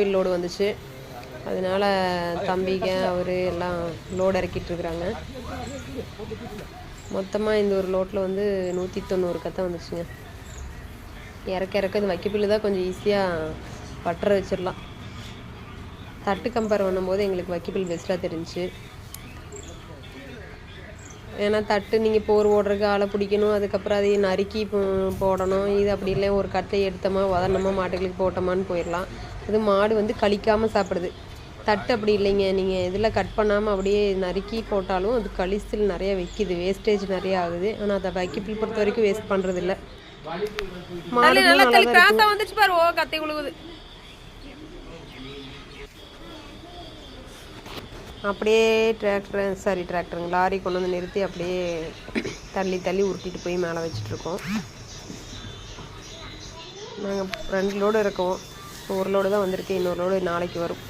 Bill load வந்துச்சு. அதனால தம்பிங்க அவர் எல்லாம் லோடு இறக்கிட்டு இருக்கிறாங்க. மொத்தமாக இந்த ஒரு லோட்டில் வந்து நூற்றி தொண்ணூறு கத்தை வந்துச்சுங்க. இறக்க இறக்க இந்த வைக்கப்பில்லு தான் கொஞ்சம் ஈஸியாக பற்ற வச்சிடலாம். தட்டு கம்பேர் பண்ணும்போது எங்களுக்கு வைக்கப்பில் பெஸ்ட்டாக தெரிஞ்சுச்சு ஏன்னா தட்டு நீங்கள் போர் ஓடுறதுக்கு ஆளை பிடிக்கணும் அதுக்கப்புறம் அதை நறுக்கி போ- போடணும். இது அப்படி இல்லை ஒரு கட்டை எடுத்தோமா உதனமா மாட்டுகளுக்கு போட்டோமான்னு போயிடலாம். இது மாடு வந்து கழிக்காமல் சாப்பிடுது. தட்டு அப்படி இல்லைங்க. நீங்கள் இதில் கட் பண்ணாமல் அப்படியே நறுக்கி போட்டாலும் அது கழிசல் நிறைய வைக்கிது. வேஸ்டேஜ் நிறைய ஆகுது. ஆனால் அதை வைக்கப்பில் பொறுத்த வரைக்கும் வேஸ்ட் பண்ணுறது இல்லை வந்துச்சு பாரு. ஓ கத்தை உழுகுது அப்படியே டிராக்டர் சாரி டிராக்டருங்க லாரி கொண்டு வந்து நிறுத்தி அப்படியே தள்ளி தள்ளி உருட்டிட்டு போய் மேலே வச்சிட்ருக்கோம் நாங்கள் ரெண்டு லோடு இப்போ ஒரு லோடு தான் வந்திருக்கு இன்னொரு லோடு நாளைக்கு வரும்.